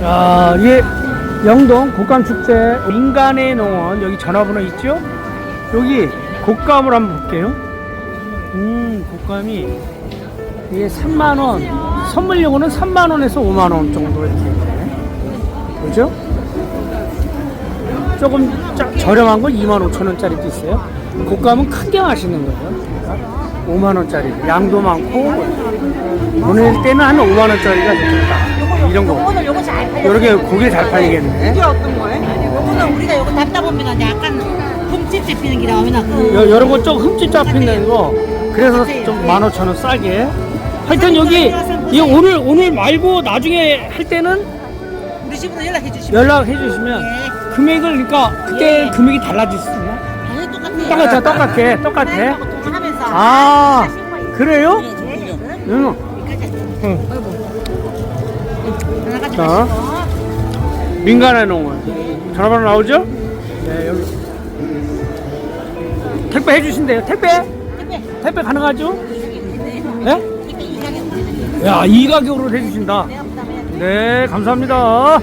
자, 이게 영동 곶감축제 인간의 농원 여기 전화번호 있죠? 여기 곶감을 한번 볼게요. 음, 곶감이 이게 3만 원, 선물용으로는 3만 원에서 5만 원 정도 이렇게. 있네. 그죠? 조금 짜- 저렴한 건 2만 5천 원짜리도 있어요. 곶감은 큰 게 맛있는 거예요. 5만 원짜리, 양도 많고 보낼 때는 한 5만 원짜리가 좋겠다. 이런 거. 오늘 요거 잘 팔려. 요렇게 고기 잘 팔리겠네. 이게 어떤 거예요? 요거는 우리가 요거 담다 보면 약간 흠집 잡히는 기라 하면 그 요, 요런 거 좀 흠집 잡히는 거. 그래서 좀 15,000원 싸게. 하여튼 여기 이 오늘 오늘 말고 나중에 할 때는 우리 집으로 연락해 주시면 연락해 주시면 예. 금액을 그러니까 그때 예. 금액이 달라질 수 있나? 똑같아요. 똑같아, 똑같아, 똑같아. 통화하면서 아. 그래요? 예, 예. 응. 응. 자. 민간의 농원. 전화번호 나오죠? 네, 여기. 택배 해주신대요. 택배? 택배 택배 가능하죠? 네? 야, 이 가격으로 해주신다. 네, 감사합니다.